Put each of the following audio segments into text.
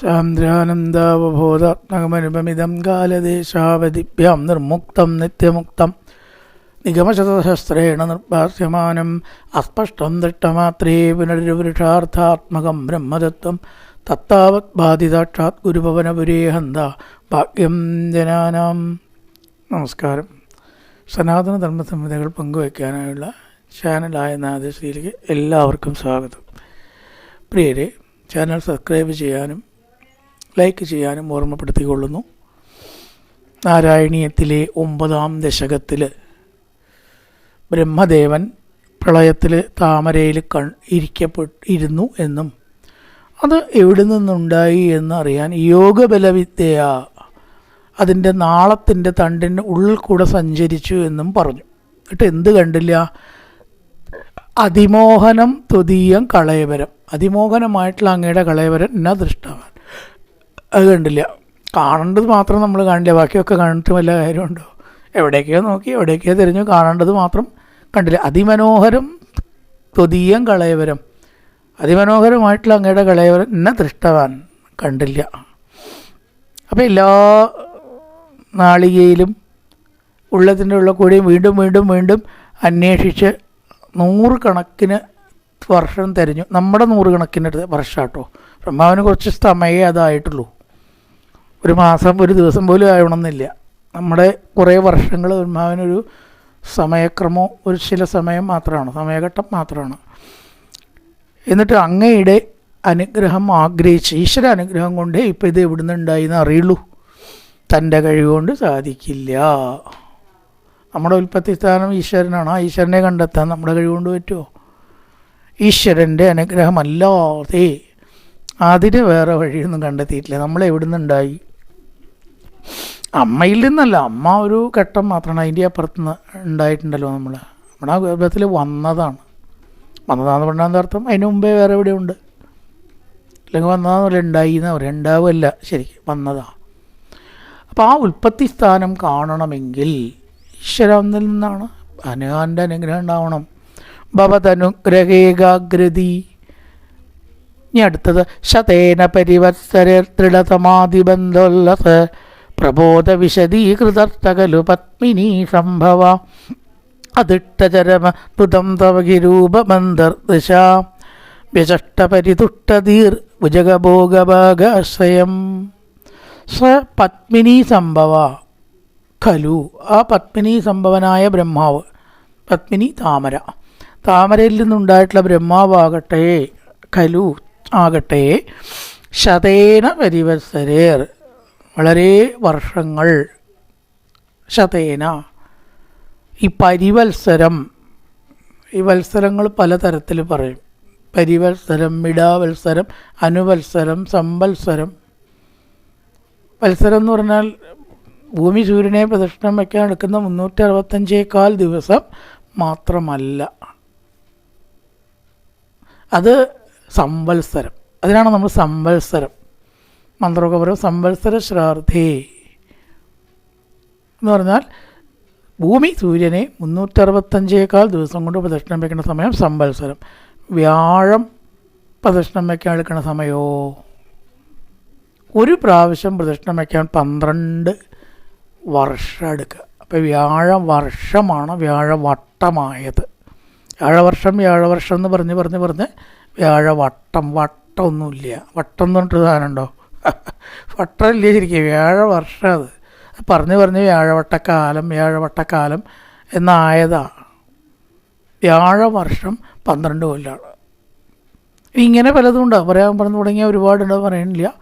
സാന്ദ്രാനന്ദാവബോധാത്മകമനുപമിതം കാലദേശാവധിഭ്യാം നിർമുക്തം നിത്യമുക്തം. നിഗമശതസഹസ്രേണ നിർഭാസ്യമാനം അസ്പഷ്ടം ദൃഷ്ടമാത്രേ പുനരുപുരുഷാർത്ഥാത്മകം ബ്രഹ്മതത്വം തത്താവത് ബാധിതാക്ഷാത് ഗുരുഭവനപുരേ ഹന്ത ഭാഗ്യം ജനാനാം. നമസ്കാരം. സനാതന ധർമ്മ സംഹിതകൾ പങ്കുവയ്ക്കാനായുള്ള ചാനലായ നാദശ്രീയിലേക്ക് എല്ലാവർക്കും സ്വാഗതം. പ്രിയരെ ചാനൽ സബ്സ്ക്രൈബ് ചെയ്യാനും ലൈക്ക് ചെയ്യാനും ഓർമ്മപ്പെടുത്തിക്കൊള്ളുന്നു. നാരായണീയത്തിലെ ഒമ്പതാം ദശകത്തിൽ ബ്രഹ്മദേവൻ പ്രളയത്തിൽ താമരയിൽ കൺ ഇരിക്കപ്പെട്ടിരുന്നു എന്നും അത് എവിടെ നിന്നുണ്ടായി എന്നറിയാൻ യോഗബലവിദ്യ അതിന്റെ നാളത്തിന്റെ തണ്ടിന്റെ ഉള്ളിൽ കൂടെ സഞ്ചരിച്ചു എന്നും പറഞ്ഞു. എന്നിട്ട് എന്ത് കണ്ടില്ല? അതിമോഹനം ത്വതീയം കളയവരം. അതിമോഹനമായിട്ടുള്ള അങ്ങയുടെ കളയവരം എന്നാ ദൃഷ്ടവാൻ. അത് കണ്ടില്ല. കാണേണ്ടത് മാത്രം നമ്മൾ കാണില്ല. ബാക്കിയൊക്കെ കണ്ടിട്ട് വല്ല കാര്യമുണ്ടോ? എവിടേക്കോ നോക്കി എവിടേക്കോ തിരഞ്ഞു കാണേണ്ടത് മാത്രം കണ്ടില്ല. അതിമനോഹരം ത്വതീയം കളയവരം. അതിമനോഹരമായിട്ടുള്ള അങ്ങയുടെ കളയവരം എന്നെ ദൃഷ്ടവാൻ കണ്ടില്ല. അപ്പോൾ എല്ലാ നാളികയിലും ഉള്ളതിന്റെ ഉള്ള കൂടിയും വീണ്ടും വീണ്ടും വീണ്ടും അന്വേഷിച്ച് നൂറുകണക്കിന് വർഷം തിരഞ്ഞു. നമ്മുടെ നൂറുകണക്കിന് വർഷം കേട്ടോ ബ്രഹ്മാവിന് കുറച്ച് സമയമേ അതായിട്ടുള്ളൂ. ഒരു മാസം ഒരു ദിവസം പോലും ആവണമെന്നില്ല. നമ്മുടെ കുറേ വർഷങ്ങൾ ബ്രഹ്മാവിനൊരു സമയക്രമോ ഒരു ചില സമയം മാത്രമാണ് സമയഘട്ടം മാത്രമാണ്. എന്നിട്ട് അങ്ങയുടെ അനുഗ്രഹം ആഗ്രഹിച്ച് ഈശ്വര അനുഗ്രഹം കൊണ്ടേ ഇപ്പം ഇത് എവിടുന്ന് ഉണ്ടായിന്ന് അറിയുള്ളൂ. തന്റെ കഴിവുകൊണ്ട് സാധിക്കില്ല. നമ്മുടെ ഉൽപ്പത്തി സ്ഥാനം ഈശ്വരനാണ്. ആ ഈശ്വരനെ കണ്ടെത്താൻ നമ്മുടെ കഴിവുകൊണ്ട് പറ്റുമോ? ഈശ്വരന്റെ അനുഗ്രഹമല്ലാതെ അതിന് വേറെ വഴിയൊന്നും കണ്ടെത്തിയിട്ടില്ല. നമ്മൾ എവിടെ നിന്നുണ്ടായി അമ്മയിൽ നിന്നല്ല അമ്മ ഒരു ഘട്ടം മാത്രമാണ് അതിന്റെ അപ്പുറത്ത് നിന്ന് ഉണ്ടായിട്ടുണ്ടല്ലോ നമ്മൾ. നമ്മുടെ ആ ഗർഭത്തിൽ വന്നതാണ്. വന്നതാന്ന് പറഞ്ഞാൽ അർത്ഥം? അതിന് മുമ്പേ വേറെ എവിടെയുണ്ട് അല്ലെങ്കിൽ വന്നതാന്ന് പറയുക ഉണ്ടായി എന്ന് ഉണ്ടാവുമല്ല ശരി വന്നതാ. അപ്പോൾ ആ ഉൽപ്പത്തി സ്ഥാനം കാണണമെങ്കിൽ ഈശ്വരനിൽ നിന്നാണ്. അനുഹാന്റെ അനുഗ്രഹം ഉണ്ടാവണം. ഭവതനുഗ്രഹേകാഗ്രതി. ഇനി അടുത്തത് ശതേന പരിവത്സര ദൃഢസമാധിബന്ധോല്ലസ പ്രബോധ പത്മിനീ സംഭവ. അതിട്ടചരമ ൃതം തവകിരൂപമന്തർദശ വ്യചഷ്ടപരിതുഷ്ടതീർ ഭുജഗഭോഗഭാഗാശ്രയം. സ പത്മിനി സംഭവ. ഖലു. ആ പത്മിനി സംഭവനായ ബ്രഹ്മാവ്. പത്മിനി താമര. താമരയിൽ നിന്നുണ്ടായിട്ടുള്ള ബ്രഹ്മാവാകട്ടെ. ഖലു ആകട്ടെ. ശതേന പരിവത്സരേർ. വളരെ വർഷങ്ങൾ. ശതേന. ഈ പരിവത്സരം ഈ വത്സരങ്ങൾ പലതരത്തിൽ പറയും. പരിവത്സരം മിടാവത്സരം അനുവത്സരം സംവത്സരം. വത്സരം എന്ന് പറഞ്ഞാൽ ഭൂമി സൂര്യനെ പ്രദക്ഷിണം വയ്ക്കാൻ എടുക്കുന്ന മുന്നൂറ്റി അറുപത്തഞ്ചേക്കാൽ ദിവസം മാത്രമല്ല. അത് സംവത്സരം. അതിനാണ് നമ്മൾ സംവത്സരം. മന്ത്രമൊക്കെ പറയും സംവത്സര ശ്രാർത്ഥേ എന്ന് പറഞ്ഞാൽ ഭൂമി സൂര്യനെ മുന്നൂറ്ററുപത്തഞ്ചേക്കാൾ ദിവസം കൊണ്ട് പ്രദക്ഷിണം വയ്ക്കുന്ന സമയം സംവത്സരം. വ്യാഴം പ്രദക്ഷിണം വയ്ക്കാൻ എടുക്കുന്ന സമയോ ഒരു പ്രാവശ്യം പ്രദക്ഷിണം വയ്ക്കാൻ പന്ത്രണ്ട് വർഷം എടുക്കുക. അപ്പോൾ വ്യാഴ വർഷമാണ് വ്യാഴവട്ടമായത്. വ്യാഴവർഷം വ്യാഴവർഷം എന്ന് പറഞ്ഞ് പറഞ്ഞ് പറഞ്ഞ് വ്യാഴവട്ടം. വട്ടമൊന്നുമില്ല. വട്ടം എന്ന് പറഞ്ഞിട്ട് സാധനമുണ്ടോ? വട്ടമില്ല ശരിക്കും വ്യാഴവർഷം അത്. പറഞ്ഞു പറഞ്ഞ് വ്യാഴവട്ടക്കാലം വ്യാഴവട്ടക്കാലം എന്നായതാ. വ്യാഴവർഷം പന്ത്രണ്ട് കൊല്ലാണ്. ഇങ്ങനെ പലതും ഉണ്ടാവും പറയാൻ പറഞ്ഞു തുടങ്ങിയാൽ ഒരുപാടുണ്ട് പറയണില്ല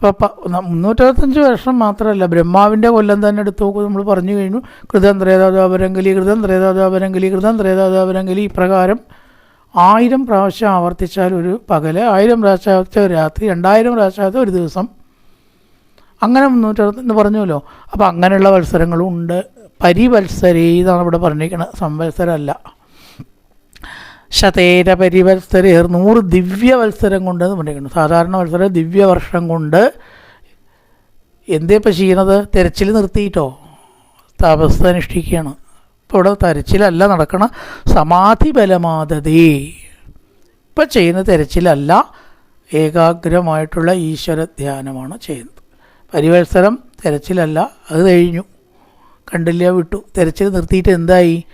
അപ്പം മുന്നൂറ്ററുപത്തഞ്ച് വർഷം മാത്രമല്ല ബ്രഹ്മാവിന്റെ കൊല്ലം തന്നെ എടുത്ത് നോക്കും നമ്മൾ പറഞ്ഞു കഴിഞ്ഞു. കൃതം ത്രേതാദാപരങ്കലി കൃതം ത്രേതാദാപരങ്കലി കൃതം ത്രേതാദാപരങ്കലി ഇപ്രകാരം ആയിരം പ്രാവശ്യം ആവർത്തിച്ചാൽ ഒരു പകൽ ആയിരം പ്രാവശ്യം ഒരു രാത്രി രണ്ടായിരം പ്രാവശ്യം ഒരു ദിവസം. അങ്ങനെ മുന്നൂറ്ററുപത്തെന്ന് പറഞ്ഞല്ലോ അപ്പോൾ അങ്ങനെയുള്ള മത്സരങ്ങളും ഉണ്ട്. പരിവത്സരേ എന്നാണ് ഇവിടെ പറഞ്ഞിരിക്കുന്നത് സംവത്സരമല്ല. ശതേര പരിവത്സരേർ നൂറ് ദിവ്യ വത്സരം കൊണ്ട് എന്ന് പറഞ്ഞിരിക്കുന്നു. സാധാരണ മത്സരം ദിവ്യവർഷം കൊണ്ട്. എന്തേ ഇപ്പം ചെയ്യണത്? തിരച്ചിൽ നിർത്തിയിട്ടോ? തപസ് അനുഷ്ഠിക്കുകയാണ്. ഇവിടെ തെരച്ചിലല്ല നടക്കണ. സമാധി ബലമാതതേ ഇപ്പം ചെയ്യുന്ന തെരച്ചിലല്ല ഏകാഗ്രമായിട്ടുള്ള ഈശ്വര ധ്യാനമാണ് ചെയ്യുന്നത്. പരിവത്സരം തിരച്ചിലല്ല അത് കഴിഞ്ഞു. കണ്ടില്ല വിട്ടു. തിരച്ചിൽ നിർത്തിയിട്ട് എന്തായി?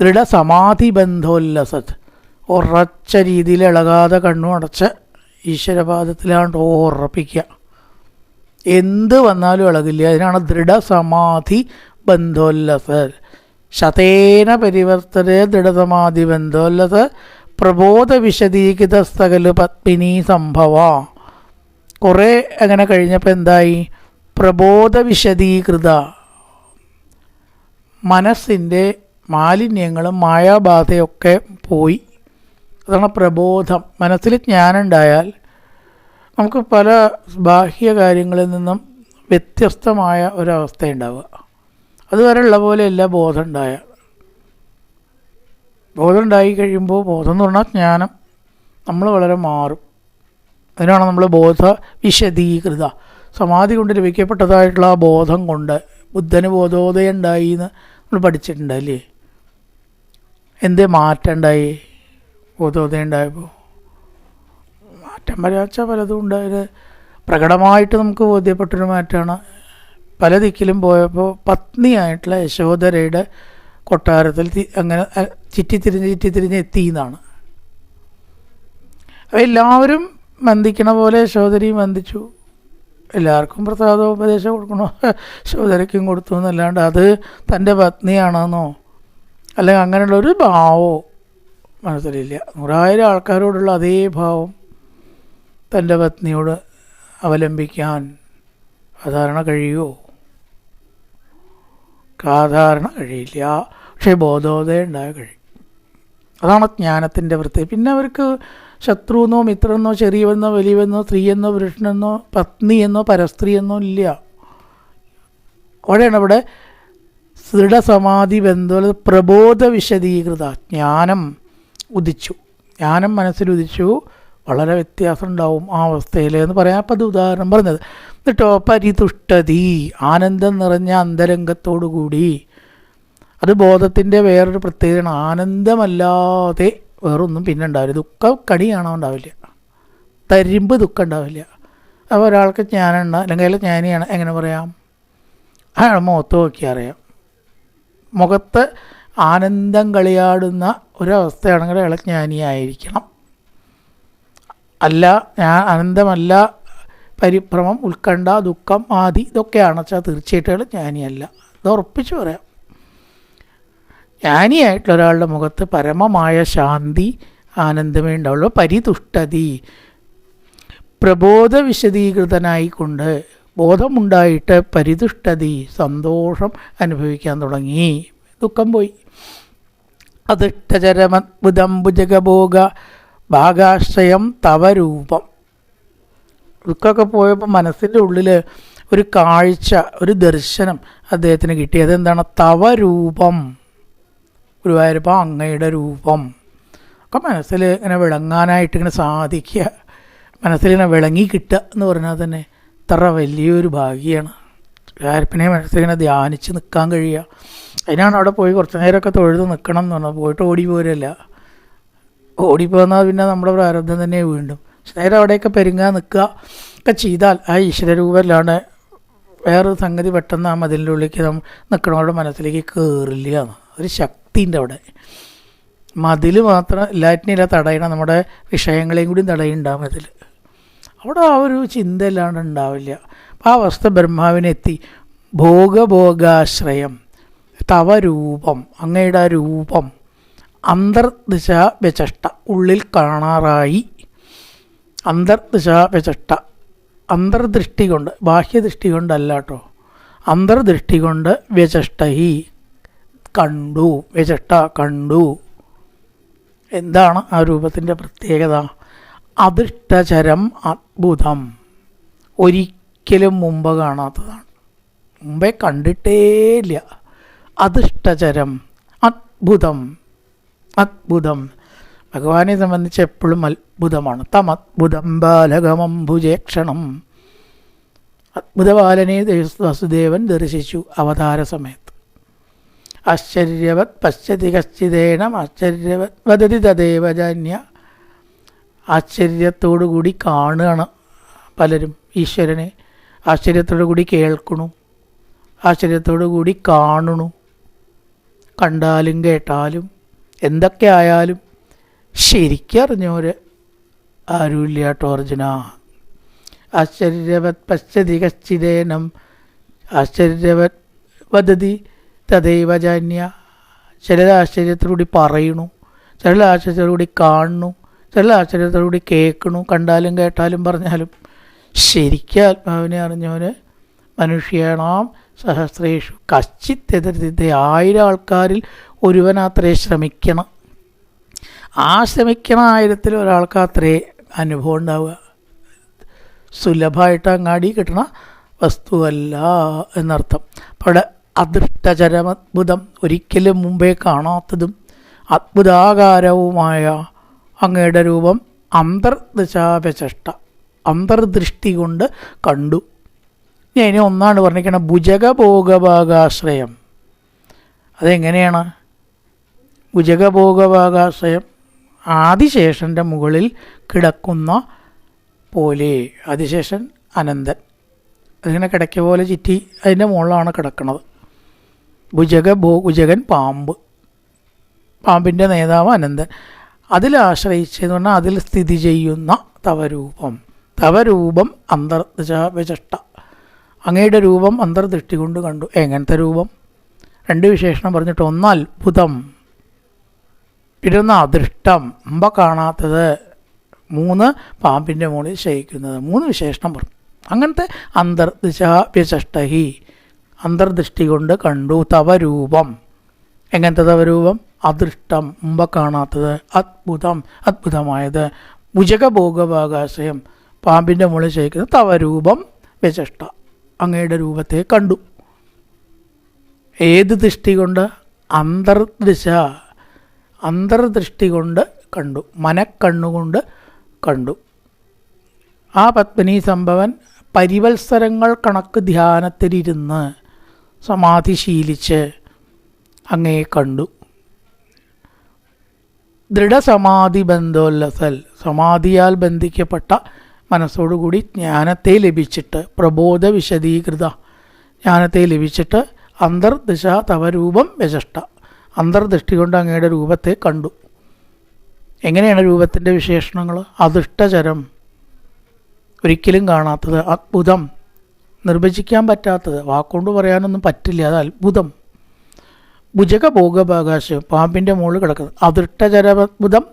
ദൃഢസമാധി ബന്ധോല്ലസത് ഉറച്ച രീതിയിൽ ഇളകാതെ കണ്ണു അടച്ച് ഈശ്വരപാദത്തിലാണ്ട് ഉറപ്പിക്കുക. എന്ത് വന്നാലും ഇളകില്ല. അതിനാണ് ദൃഢസമാധി ബന്ധോല്ലസ ശതേന പരിവർത്തന ദൃഢസമാധി ബന്ധോല്ലസ പ്രബോധ വിശദീകൃത സ്ഥകൽ പത്മിനി സംഭവ. കുറേ അങ്ങനെ കഴിഞ്ഞപ്പോൾ എന്തായി? പ്രബോധ വിശദീകൃത മനസ്സിന്റെ മാലിന്യങ്ങളും മായാബാധയൊക്കെ പോയി. അതാണ് പ്രബോധം. മനസ്സിൽ ജ്ഞാനുണ്ടായാൽ നമുക്ക് പല ബാഹ്യ കാര്യങ്ങളിൽ നിന്നും വ്യത്യസ്തമായ ഒരവസ്ഥ ഉണ്ടാവുക അതുവരെ ഉള്ള പോലെയല്ല ബോധം ഉണ്ടായ. ബോധം ഉണ്ടായി കഴിയുമ്പോൾ ബോധം എന്ന് പറഞ്ഞാൽ ജ്ഞാനം. നമ്മൾ വളരെ മാറും. അതിനാണ് നമ്മൾ ബോധ വിശദീകൃത സമാധി കൊണ്ട് ലഭിക്കപ്പെട്ടതായിട്ടുള്ള ആ ബോധം കൊണ്ട് ബുദ്ധന് ബോധോദയം ഉണ്ടായി എന്ന് നമ്മൾ പഠിച്ചിട്ടുണ്ടല്ലേ എന്ത് മാറ്റം ഉണ്ടായി? ബോധോദയം ഉണ്ടായപ്പോൾ മാറ്റം വരാച്ച പലതും ഉണ്ടായത് പ്രകടമായിട്ട് നമുക്ക് ബോധ്യപ്പെട്ടൊരു മാറ്റമാണ് പല ദിക്കിലും പോയപ്പോൾ പത്നിയായിട്ടുള്ള യശോധരയുടെ കൊട്ടാരത്തിൽ അങ്ങനെ ചുറ്റിത്തിരിഞ്ഞ് ചുറ്റിത്തിരിഞ്ഞ് എത്തി എന്നാണ് അപ്പോൾ എല്ലാവരും വന്ദിക്കണ പോലെ യശോധരയും വന്ദിച്ചു. എല്ലാവർക്കും പ്രസാദോപദേശം കൊടുക്കണോ? യശോധരയ്ക്കും കൊടുത്തു എന്നല്ലാണ്ട് അത് തന്റെ പത്നിയാണെന്നോ അല്ലെങ്കിൽ അങ്ങനെയുള്ള ഒരു ഭാവോ മനസ്സിലില്ല. നൂറായിരം ആൾക്കാരോടുള്ള അതേ ഭാവം തന്റെ പത്നിയോട് അവലംബിക്കാൻ സാധാരണ കഴിയുമോ സാധാരണ കഴിയില്ല. പക്ഷേ ബോധോദയം ഉണ്ടായ കഴിയും അതാണ് ജ്ഞാനത്തിന്റെ വൃത്തി. പിന്നെ അവർക്ക് ശത്രുവെന്നോ മിത്രമെന്നോ ചെറിയവെന്നോ വലിയവെന്നോ സ്ത്രീയെന്നോ പുരുഷനെന്നോ പത്നിയെന്നോ പരസ്ത്രീയെന്നോ ഇല്ല. അവിടെയാണ് ഇവിടെ ദൃഢസമാധി ബന്ധം പ്രബോധ വിശദീകൃത ജ്ഞാനം ഉദിച്ചു. ജ്ഞാനം മനസ്സിൽ ഉദിച്ചു. വളരെ വ്യത്യാസം ഉണ്ടാവും ആ അവസ്ഥയിൽ എന്ന് പറയാൻ അപ്പം അത് ഉദാഹരണം പറഞ്ഞത് എന്നിട്ടോ പരിതുഷ്ടതി ആനന്ദം നിറഞ്ഞ അന്തരംഗത്തോടു കൂടി അത് ബോധത്തിന്റെ വേറൊരു പ്രത്യേകതയാണ്. ആനന്ദമല്ലാതെ വേറൊന്നും പിന്നെ ഉണ്ടാവില്ല ദുഃഖം കണി ഉണ്ടാവില്ല. തരിമ്പ് ദുഃഖം ഉണ്ടാവില്ല. അപ്പോൾ ഒരാൾക്ക് ജ്ഞാനമുണ്ട് അല്ലെങ്കിൽ ജ്ഞാനിയാണ് എങ്ങനെ പറയാം? അയാൾ മുഖത്ത് നോക്കി അറിയാം. മുഖത്ത് ആനന്ദം കളിയാടുന്ന ഒരവസ്ഥയാണെങ്കിൽ അയാൾ ജ്ഞാനിയായിരിക്കണം. അല്ല ഞാൻ അനന്തമല്ല പരിഭ്രമം ഉത്കണ്ഠ ദുഃഖം ആദി ഇതൊക്കെയാണ് വെച്ചാൽ തീർച്ചയായിട്ടും ജ്ഞാനിയല്ല. അത് ഉറപ്പിച്ച് പറയാം. ജ്ഞാനിയായിട്ടുള്ള ഒരാളുടെ മുഖത്ത് പരമമായ ശാന്തി ആനന്ദമേ ഉണ്ടാവുള്ളൂ. പരിതുഷ്ടതി പ്രബോധ വിശദീകൃതനായിക്കൊണ്ട് ബോധമുണ്ടായിട്ട് പരിതുഷ്ടതി സന്തോഷം അനുഭവിക്കാൻ തുടങ്ങി. ദുഃഖം പോയി. അതിഷ്ടചരമദ്ഭുതംബുജഗഭോഗ ഭാഗാശ്രയം തവരൂപം. ദുഃഖമൊക്കെ പോയപ്പോൾ മനസ്സിന്റെ ഉള്ളിൽ ഒരു കാഴ്ച ഒരു ദർശനം അദ്ദേഹത്തിന് കിട്ടി. അതെന്താണ്? തവരൂപം. ഗുരുവായൂരപ്പ അങ്ങയുടെ രൂപം. ഒക്കെ മനസ്സിൽ ഇങ്ങനെ വിളങ്ങാനായിട്ട് ഇങ്ങനെ സാധിക്കുക. മനസ്സിലിങ്ങനെ വിളങ്ങി കിട്ടുക എന്ന് പറഞ്ഞാൽ തന്നെ ഇത്ര വലിയൊരു ഭാഗ്യമാണ് ഗുരുവായൂരപ്പനെ മനസ്സിലിങ്ങനെ ധ്യാനിച്ച് നിൽക്കാൻ കഴിയുക. അതിനാണ് അവിടെ പോയി കുറച്ച് നേരമൊക്കെ തൊഴുത് നിൽക്കണം എന്ന് പറഞ്ഞാൽ പോയിട്ട് ഓടി പോരല്ല. ഓടിപ്പോന്നാൽ പിന്നെ നമ്മുടെ പ്രാരബ്ധം തന്നെ വീണ്ടും. നേരെ അവിടെയൊക്കെ പെരുങ്ങാൻ നിൽക്കുക ഒക്കെ ചെയ്താൽ ആ ഈശ്വരരൂപത്തിലാണ് വേറൊരു സംഗതി പെട്ടെന്ന് ആ മതിലിന്റെ ഉള്ളിലേക്ക് നമ്മൾ നിൽക്കണവരുടെ മനസ്സിലേക്ക് കയറില്ല ഒരു ശക്തിന്റെ അവിടെ. മതിൽ മാത്രം എല്ലാറ്റിനില്ല തടയണം നമ്മുടെ വിഷയങ്ങളെയും കൂടി തടയുണ്ടാകും അതിൽ അവിടെ ആ ഒരു ചിന്ത അല്ലാണ്ട് ഉണ്ടാവില്ല. അപ്പോൾ ആ അവസ്ഥ ബ്രഹ്മാവിനെത്തി. ഭോഗഭോഗാശ്രയം തവ രൂപം അങ്ങയുടെ ആ രൂപം. അന്തർദിശ വ്യചഷ്ട ഉള്ളിൽ കാണാറായി. അന്തർദിശ വ്യചഷ്ട അന്തർദൃഷ്ടി കൊണ്ട് ബാഹ്യദൃഷ്ടി കൊണ്ടല്ല കേട്ടോ അന്തർദൃഷ്ടി കൊണ്ട് വ്യചഷ്ടഹി. കണ്ടു വ്യചഷ്ട കണ്ടു. എന്താണ് ആ രൂപത്തിന്റെ പ്രത്യേകത? അദൃഷ്ടചരം അത്ഭുതം. ഒരിക്കലും മുമ്പ് കാണാത്തതാണ്. മുമ്പേ കണ്ടിട്ടേയില്ല. അദൃഷ്ടചരം അത്ഭുതം. അത്ഭുതം ഭഗവാനെ സംബന്ധിച്ച് എപ്പോഴും അത്ഭുതമാണ്. തം അത്ഭുതം ബാലകമംഭുജേക്ഷണം അത്ഭുതബാലനെ ദേവ- വസുദേവൻ ദർശിച്ചു അവതാര സമയത്ത്. ആശ്ചര്യവത് പശ്യതി കശ്ചിതേണം ആശ്ചര്യവത് വദതി തദേവജന്യ ആശ്ചര്യത്തോടു കൂടി കാണുകയാണ് പലരും ഈശ്വരനെ. ആശ്ചര്യത്തോടു കൂടി കേൾക്കണു. ആശ്ചര്യത്തോടു കൂടി കാണണു. കണ്ടാലും കേട്ടാലും. എന്തൊക്കെ ആയാലും ശരിക്കറിഞ്ഞവര് ആരുമില്ല കേട്ടോ അർജുന. ആശ്ചര്യവത് പശ്ചതി കശ്ചിതേനം ആശ്ചര്യവത് വദതി തദൈവ ചില ആശ്ചര്യത്തിലൂടി പറയണു ചില ആശ്ചര്യത്തോടുകൂടി കാണുന്നു ചില ആശ്ചര്യത്തോടുകൂടി കേൾക്കണു കണ്ടാലും കേട്ടാലും പറഞ്ഞാലും ശരിക്കും ആത്മാവിനെ അറിഞ്ഞവന് മനുഷ്യണാം സഹസ്രേഷു. കശ്ചിത് എതിർത്തിത്തെ ആയിരം ആൾക്കാരിൽ ഒരുവനത്രേ ശ്രമിക്കണം. ആ ശ്രമിക്കണ ആയിരത്തിൽ ഒരാൾക്ക് അത്രേ അനുഭവം ഉണ്ടാവുക. സുലഭമായിട്ട് അങ്ങാടി കിട്ടണ വസ്തുവല്ല എന്നർത്ഥം. അവിടെ അദൃഷ്ടചരമത്ഭുതം ഒരിക്കലും മുമ്പേ കാണാത്തതും അത്ഭുതാകാരവുമായ അങ്ങയുടെ രൂപം അന്തർദശാപചഷ്ട അന്തർദൃഷ്ടി കൊണ്ട് കണ്ടു. ഇനി ഒന്നാണ് പറഞ്ഞിരിക്കണം ഭുജകഭോഗഭാഗാശ്രയം അതെങ്ങനെയാണ്? ഭുജഗഭോഗഭാഗാശ്രയം ആദിശേഷന്റെ മുകളിൽ കിടക്കുന്ന പോലെ. ആദിശേഷൻ അനന്തൻ. അതിങ്ങനെ കിടക്കിയ പോലെ ചുറ്റി അതിന്റെ മുകളിലാണ് കിടക്കുന്നത് ഭുജക ഭോ ഭുജകൻ പാമ്പ്. പാമ്പിന്റെ നേതാവ് അനന്തൻ. അതിലാശ്രയിച്ചെന്ന് പറഞ്ഞാൽ അതിൽ സ്ഥിതി ചെയ്യുന്ന തവരൂപം. തവരൂപം അന്തർദശാവിചഷ്ട അങ്ങയുടെ രൂപം അന്തർദൃഷ്ടി കൊണ്ട് കണ്ടു. എങ്ങനത്തെ രൂപം? രണ്ട് വിശേഷണം പറഞ്ഞിട്ട് ഒന്ന് അത്ഭുതം. പിന്നെ അദൃഷ്ടം മുമ്പ് കാണാത്തത് മൂന്ന് പാമ്പിന്റെ മുകളിൽ ശയിക്കുന്നത്. മൂന്ന് വിശേഷണം പറഞ്ഞു. അങ്ങനത്തെ അന്തർദിശ വ്യചഷ്ടഹി അന്തർദൃഷ്ടി കൊണ്ട് കണ്ടു തവരൂപം എങ്ങനത്തെ തവരൂപം അദൃഷ്ടം മുമ്പ കാണാത്തത് അത്ഭുതം അത്ഭുതമായത്. ഭുജകഭോഗഭാഗാശയം പാമ്പിന്റെ മുകളിൽ ശയിക്കുന്നത് തവരൂപം വ്യചഷ്ട അങ്ങയുടെ രൂപത്തെ കണ്ടു. ഏത് ദൃഷ്ടി കൊണ്ട്? അന്തർദിശ അന്തർദൃഷ്ടി കൊണ്ട് കണ്ടു മനക്കണ്ണുകൊണ്ട് കണ്ടു. ആ പത്മിനി സംഭവൻ പരിവത്സരങ്ങൾ കണക്ക് ധ്യാനത്തിലിരുന്ന് സമാധി ശീലിച്ച് അങ്ങയെ കണ്ടു. ദൃഢസമാധി ബന്ധോല്ലസൽ സമാധിയാൽ ബന്ധിക്കപ്പെട്ട മനസ്സോടുകൂടി ജ്ഞാനത്തെ ലഭിച്ചിട്ട് പ്രബോധ വിശദീകൃത ജ്ഞാനത്തെ ലഭിച്ചിട്ട് അന്തർദിശ തവരൂപം വ്യചഷ്ട അന്തർദൃഷ്ടി കൊണ്ട് അങ്ങയുടെ രൂപത്തെ കണ്ടു. എങ്ങനെയാണ് രൂപത്തിന്റെ വിശേഷണങ്ങൾ? അദൃഷ്ടചരം. ഒരിക്കലും കാണാത്തത് അത്ഭുതം. നിർവചിക്കാൻ പറ്റാത്തത്. വാക്കുകൊണ്ട് പറയാനൊന്നും പറ്റില്ല. അത് അത്ഭുതം. ഭുജക ഭോഗഭാകാശം പാമ്പിന്റെ മുകളിൽ കിടക്കുന്നത്. അദൃഷ്ടചരമത്ഭുതം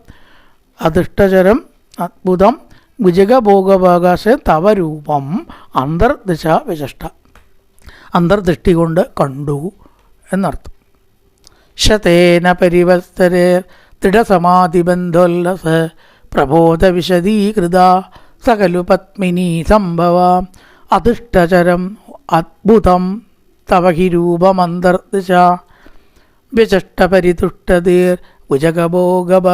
അദൃഷ്ടചരം അത്ഭുതം. ഭുജക ഭോഗഭാകാശ തവരൂപം. അന്തർദിശ വിശിഷ്ട അന്തർദൃഷ്ടി കൊണ്ട് കണ്ടു എന്നർത്ഥം. ശതേന പരിവത്സരേ ദൃഢസമാധിബന്ധോല്ലസ പ്രബോധ വിശദീകൃത സകലു പത്മിനി സംഭവ. അധിഷ്ടചരം അദ്ഭുതം തവ ഹി രൂപമന്തർദിശ. വ്യചഷ്ടപരിതുഷ്ടതീർ ഉജകഭോഗഭാഗാശ്രയം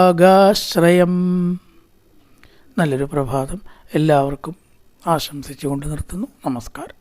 നല്ലൊരു പ്രഭാതം എല്ലാവർക്കും ആശംസിച്ചുകൊണ്ട് നിർത്തുന്നു. നമസ്കാരം.